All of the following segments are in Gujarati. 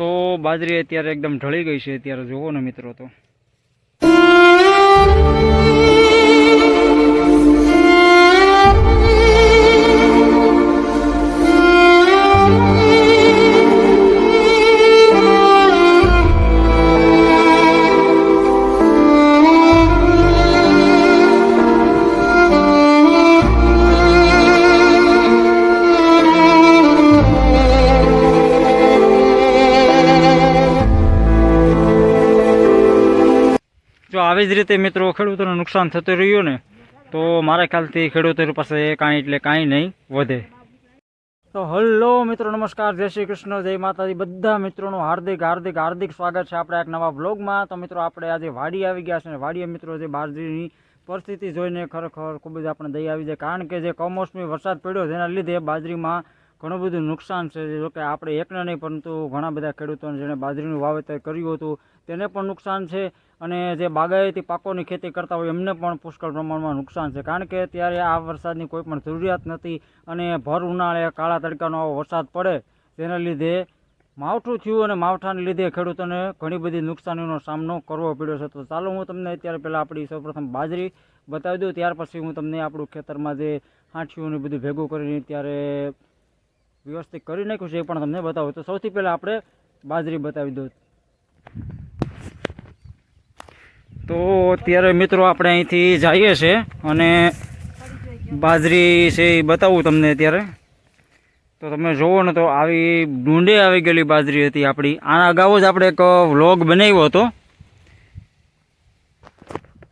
તો બાજરી અત્યારે એકદમ ઢળી ગઈ છે અત્યારે જુઓ ને મિત્રો તો. જો આવી જ રીતે મિત્રો ખેડૂતોને નુકસાન થતું રહ્યું ને, તો મારા ખ્યાલથી ખેડૂતો પાસે કાંઈ એટલે કાંઈ નહીં વધે. તો હલો મિત્રો, નમસ્કાર, જય શ્રી કૃષ્ણ, જય માતાજી. બધા મિત્રોનું હાર્દિક હાર્દિક હાર્દિક સ્વાગત છે આપણે એક નવા બ્લોગમાં તો મિત્રો, આપણે આજે વાડી આવી ગયા છે વાડીએ મિત્રો જે બાજરીની પરિસ્થિતિ જોઈને ખરેખર ખૂબ જ આપણે દઈ આવી જાય. કારણ કે જે કમોસમી વરસાદ પડ્યો જેના લીધે બાજરીમાં ઘણું બધું નુકસાન છે. જોકે આપણે એકને નહીં, પરંતુ ઘણા બધા ખેડૂતોને જેણે બાજરીનું વાવેતર કર્યું હતું તેને પણ નુકસાન છે અને જે બાગાયતી પાકોની ખેતી કરતા હોય એમને પણ પુષ્કળ પ્રમાણમાં નુકસાન છે. કારણ કે ત્યારે આ વરસાદની કોઈ પણ જરૂરિયાત નથી અને ભર ઉનાળે કાળા તડકાનો આવો વરસાદ પડે તેના લીધે માવઠું થયું અને માવઠાને લીધે ખેડૂતોને ઘણી બધી નુકસાનીનો સામનો કરવો પડ્યો છે. તો ચાલો હું તમને અત્યારે પહેલાં આપણી સૌપ્રથમ બાજરી બતાવી દઉં, ત્યાર પછી હું તમને આપણું ખેતરમાં જે હાંઠીઓને બધું ભેગું કરીને ત્યારે વ્યવસ્થિત કરી નાખ્યું છે એ પણ તમને બતાવું. તો સૌથી પહેલાં આપણે બાજરી બતાવી દઉં. તો અત્યારે મિત્રો આપણે અહીંથી જઈએ છીએ અને બાજરી છે એ બતાવું તમને અત્યારે. તો તમે જુઓ ને તો આવી ડુંડે આવી ગયેલી બાજરી હતી આપણી. આના અગાઉ જ આપણે એક વ્લોગ બનાવ્યો હતો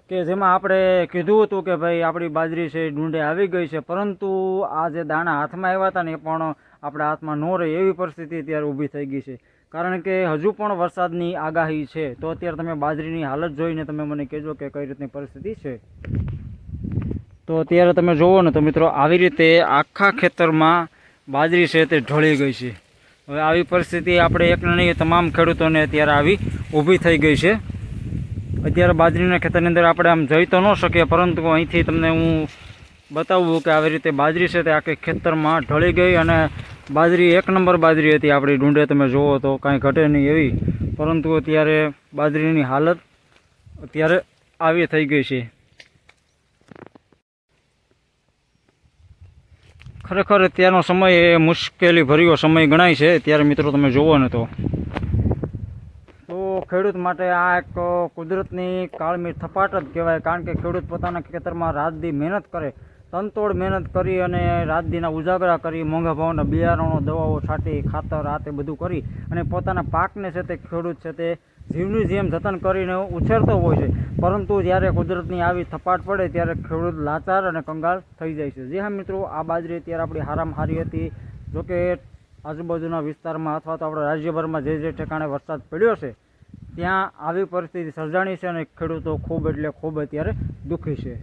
કે જેમાં આપણે કીધું હતું કે ભાઈ આપણી બાજરી છે ડુંડે આવી ગઈ છે. પરંતુ આ જે દાણા હાથમાં આવ્યા હતા ને એ પણ આપણા હાથમાં ન રહે એવી પરિસ્થિતિ અત્યારે ઊભી થઈ ગઈ છે. કારણ કે હજુ પણ વરસાદની આગાહી છે, તો અત્યારે તમે બાજરીની હાલત જોઈને તમે મને કહેજો કે કઈ રીતની પરિસ્થિતિ છે. તો અત્યારે તમે જુઓ ને તો મિત્રો, આવી રીતે આખા ખેતરમાં બાજરી છે તે ઢળી ગઈ છે. હવે આવી પરિસ્થિતિ આપણે એક નહીં, તમામ ખેડૂતોને અત્યારે આવી ઊભી થઈ ગઈ છે. અત્યારે બાજરીના ખેતરની અંદર આપણે આમ જઈ તો ન શકીએ, પરંતુ અહીંથી તમને હું બતાવું કે આવી રીતે બાજરી છે તે આખી ખેતરમાં ઢળી ગઈ અને બાજરી, એક નંબર બાજરી હતી આપણી ડુંડે તમે જુઓ તો કાંઈ ઘટે નહીં એવી. પરંતુ અત્યારે બાજરીની હાલત અત્યારે આવી થઈ ગઈ છે. ખરેખર અત્યારનો સમય એ મુશ્કેલી ભર્યો સમય ગણાય છે. ત્યારે મિત્રો તમે જુઓ ને તો. ખેડૂત માટે આ એક કુદરતની કાળમી થપાટ જ કહેવાય. કારણ કે ખેડૂત પોતાના ખેતરમાં રાત દી મહેનત કરે. તનતોડ મહેનત કરી અને રાત દીના ઉજાગરા કરી, મોંઘા ભાવના બિયારણો, દવાઓ, છાંટી, ખાતર આ તે બધું કરી અને પોતાના પાકને છે તે ખેડૂત છે તે જીવની જેમ જતન કરીને ઉછેરતો હોય છે. પરંતુ જ્યારે કુદરતની આવી થપાટ પડે ત્યારે ખેડૂત લાચાર અને કંગાળ થઈ જાય છે. જે હા મિત્રો, આ બાજરી અત્યારે આપણી હારામ હારી હતી જોકે આજુબાજુના વિસ્તારમાં અથવા તો આપણા રાજ્યભરમાં જે જે ઠેકાણે વરસાદ પડ્યો છે, ત્યાં આવી પરિસ્થિતિ સર્જાણી છે અને ખેડૂતો ખૂબ એટલે ખૂબ અત્યારે દુઃખી છે.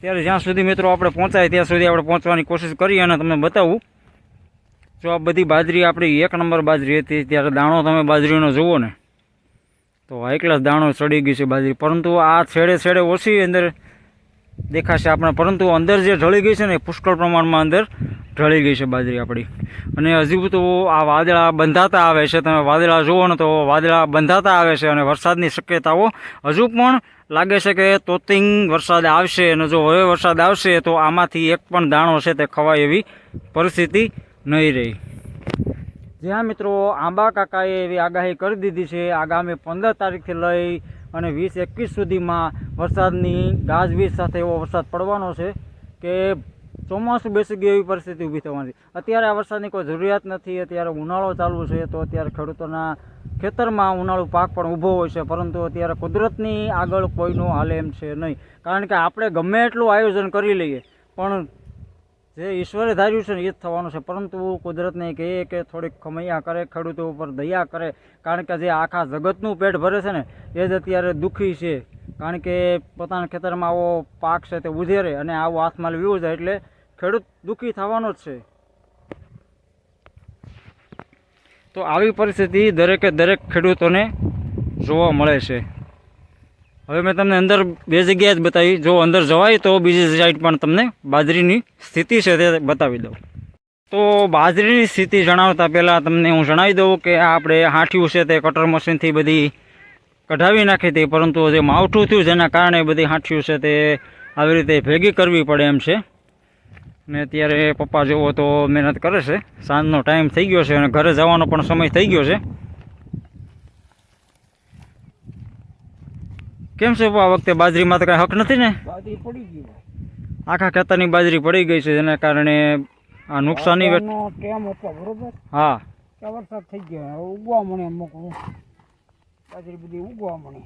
ત્યારે જ્યાં સુધી મિત્રો આપણે પહોંચાય ત્યાં સુધી આપણે પહોંચવાની કોશિશ કરીએ અને તમને બતાવું. જો આ બધી બાજરી આપણી એક નંબર બાજરી હતી, ત્યારે દાણો તમે બાજરીનો જુઓ ને. તો હાઈ ક્લાસ દાણો ચડી ગઈ છે બાજરી. પરંતુ આ છેડે છેડે ઓછી અંદર દેખાશે આપણે. પરંતુ અંદર જે ઢળી ગઈ છે ને પુષ્કળ પ્રમાણમાં અંદર ઢળી ગઈ છે બાજરી આપણી. અને હજુ તો આ વાદળા બંધાતા આવે છે. તમે વાદળા જુઓ ને તો વાદળા બંધાતા આવે છે અને વરસાદની શક્યતાઓ હજુ પણ લાગે છે કે તોતિંગ વરસાદ આવશે અને જો હવે વરસાદ આવશે તો આમાંથી એક પણ દાણો છે તે ખવાય એવી પરિસ્થિતિ નહીં રહી. જ્યાં મિત્રો આંબા કાકાએ એવી આગાહી કરી દીધી છે, આગામી પંદર તારીખથી લઈ અને વીસ એકવીસ સુધીમાં વરસાદની ગાજવીજ સાથે એવો વરસાદ પડવાનો છે કે ચોમાસું બેસી ગયું એવી પરિસ્થિતિ ઊભી થવાની. અત્યારે આ વરસાદની કોઈ જરૂરિયાત નથી, અત્યારે ઉનાળો ચાલુ છે, તો અત્યારે ખેડૂતોના ખેતરમાં ઉનાળુ પાક પણ ઊભો હોય છે, પરંતુ અત્યારે કુદરતની આગળ કોઈનું હાલે એમ છે નહીં. કારણ કે આપણે ગમે એટલું આયોજન કરી લઈએ, પણ જે ઈશ્વરે ધાર્યું છે ને એ જ થવાનું છે. પરંતુ કુદરતને કહીએ કે થોડીક ખમૈયા કરે, ખેડૂતો ઉપર દયા કરે, કારણ કે જે આખા જગતનું પેટ ભરે છે ને, એ જ અત્યારે દુઃખી છે. કારણ કે પોતાના ખેતરમાં આવો પાક છે તે ઉધેરે અને આવો હાથમાં લેવું જાય એટલે ખેડૂત દુઃખી થવાનો જ છે. તો આવી પરિસ્થિતિ દરેકે દરેક ખેડૂતોને જોવા મળે છે. હવે મેં તમને અંદર બે જગ્યાએ જ બતાવી. જો અંદર જવાય તો બીજી સાઈડ પણ તમને બાજરીની સ્થિતિ છે તે બતાવી દઉં. તો બાજરીની સ્થિતિ જણાવતા પહેલાં તમને હું જણાવી દઉં કે આપણે હાંઠિયું છે તે કટર મશીનથી બધી કઢાવી નાખી હતી, પરંતુ જે માવઠું થયું જેના કારણે બધી હાંઠિયું છે તે આવી રીતે ભેગી કરવી પડે એમ છે. ને અત્યારે પપ્પા જુઓ તો મહેનત કરે છે. સાંજનો ટાઈમ થઈ ગયો છે અને ઘરે જવાનો પણ સમય થઈ ગયો છે. કેમ છે આ વખતે બાજરીમાં તો કાંઈ હક નથી ને? બાજરી પડી ગઈ આખા ખેતરની બાજરી પડી ગઈ છે જેના કારણે આ નુકસાની વેઠ- હતો બરોબર? હા. વરસાદ થઈ ગયો ઉગવા મળે અમુક બાજરી બધી ઉગવા મળે.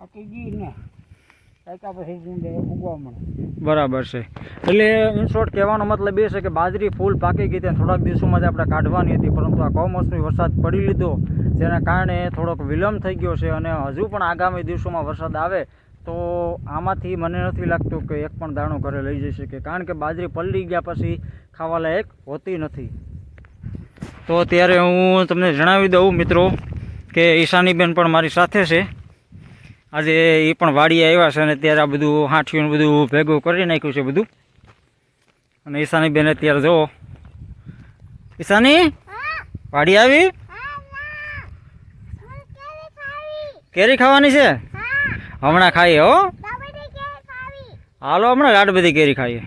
આ કઈ ગઈ ને. બરાબર છે. એટલે ઇન કહેવાનો મતલબ એ છે કે બાજરી ફૂલ પાકી ગઈ ત્યાં થોડાક દિવસોમાં જ આપણે કાઢવાની હતી, પરંતુ આ કમોસમી વરસાદ પડી લીધો, જેના કારણે થોડોક વિલંબ થઈ ગયો છે અને હજુ પણ આગામી દિવસોમાં વરસાદ આવે, તો આમાંથી મને નથી લાગતું કે એક પણ દાણો ઘરે લઈ જઈ શકે, કારણ કે બાજરી પલળી ગયા પછી ખાવા લાયક હોતી નથી. તો અત્યારે હું તમને જણાવી દઉં મિત્રો કે ઈશાનીબેન પણ મારી સાથે છે. આજે એ પણ વાડીએ આવ્યા છે અને ત્યારે આ બધું હાંઠિયું બધું ભેગું કરી નાખ્યું છે બધું. અને ઈશાની બેન અત્યારે જુઓ. ઈશાની? વાડી આવી? કેરી ખાવાની છે? હમણાં ખાઈએ હો. હાલો, હમણાં લાડ બધી કેરી ખાઈએ.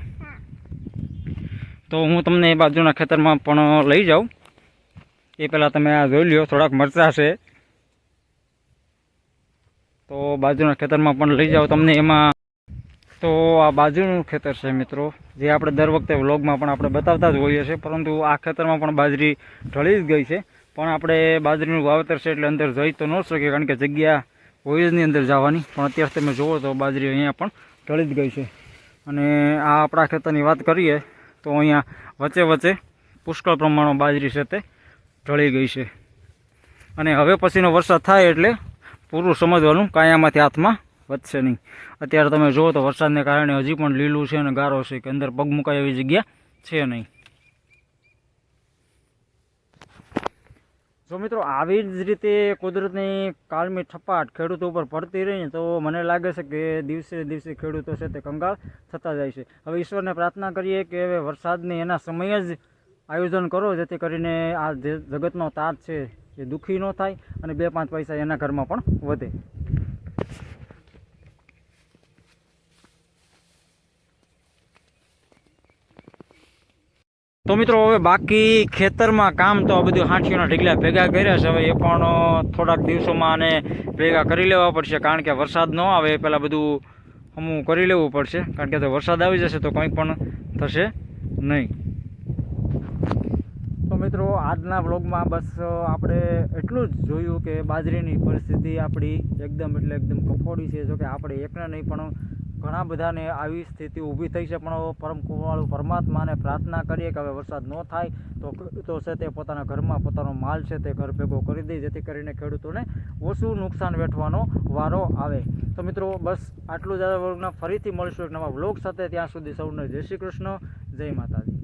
તો હું તમને એ બાજુના ખેતરમાં પણ લઈ જાઉં. એ પહેલાં તમે આ જોઈ લ્યો, થોડાક મરચાં છે. તો બાજુના ખેતરમાં પણ લઈ જાઓ તમને એમાં. તો આ બાજુનું ખેતર છે મિત્રો, જે આપણે દર વખતે વ્લોગમાં પણ આપણે બતાવતા જ હોઈએ છીએ, પરંતુ આ ખેતરમાં પણ બાજરી ઢળી જ ગઈ છે. પણ આપણે બાજરીનું વાવેતર છે એટલે અંદર જઈ તો ન શકીએ, કારણ કે જગ્યા હોય અંદર જવાની. પણ અત્યારે તમે જુઓ તો બાજરી અહીંયા પણ ઢળી જ ગઈ છે. અને આ આપણા ખેતરની વાત કરીએ તો અહીંયા વચ્ચે વચ્ચે પુષ્કળ પ્રમાણમાં બાજરી છે તે ઢળી ગઈ છે. અને હવે પછીનો વરસાદ થાય એટલે પૂરું સમજવાનું, કાંઈ હાથમાં વધશે નહીં. અત્યારે તમે જુઓ તો વરસાદને કારણે હજી પણ લીલું છે અને ગારો છે કે અંદર પગ મુકાય એવી જગ્યા છે નહીં. જો મિત્રો, આવી જ રીતે કુદરતની કાળમી ઠપાટ ખેડૂતો ઉપર પડતી રહીને તો મને લાગે છે કે દિવસે દિવસે ખેડૂતો છે તે કંગાળ થતા જાય છે. હવે ઈશ્વરને પ્રાર્થના કરીએ કે હવે વરસાદની એના સમયે જ આયોજન કરો, જેથી કરીને આ જગતનો તાત છે એ દુઃખી ન થાય અને બે પાંચ પૈસા એના ઘરમાં પણ વધે. તો મિત્રો, હવે બાકી ખેતરમાં કામ તો આ બધું હાંઠીઓના ઢીકલા ભેગા કર્યા છે. હવે એ પણ થોડાક દિવસોમાં આને ભેગા કરી લેવા પડશે. કારણ કે વરસાદ ન આવે એ પહેલાં બધું હમું કરી લેવું પડશે. કારણ કે તો વરસાદ આવી જશે તો કંઈ પણ થશે નહીં. મિત્રો, આજના વ્લોગમાં બસ આપણે એટલું જ જોયું કે બાજરીની પરિસ્થિતિ આપણી એકદમ એટલે એકદમ કફોડી છે. જોકે આપણે એકને નહીં, પણ ઘણા બધાને આવી સ્થિતિ ઊભી થઈ છે. પણ પરમ કુવાળું પરમાત્માને પ્રાર્થના કરીએ કે હવે વરસાદ ન થાય, તો ખેડૂતો છે તે પોતાના ઘરમાં પોતાનો માલ છે તે ઘર ભેગો કરી દે, જેથી કરીને ખેડૂતોને ઓછું નુકસાન વેઠવાનો વારો આવે. તો મિત્રો, બસ આટલું જ. વર્ગના ફરીથી મળીશું એક નવા વ્લોગ સાથે. ત્યાં સુધી સૌને જય શ્રી કૃષ્ણ, જય માતાજી.